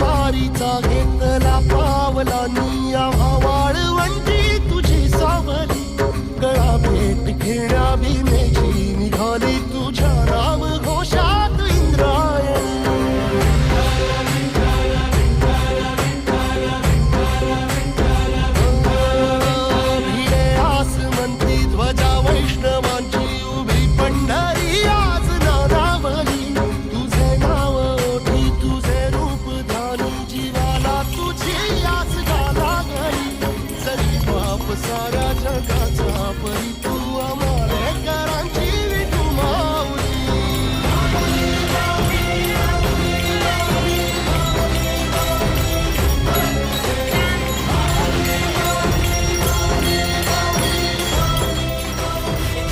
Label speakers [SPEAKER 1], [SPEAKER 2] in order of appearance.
[SPEAKER 1] वारीचा घेतला पावला निया वाळवंटी तुझी.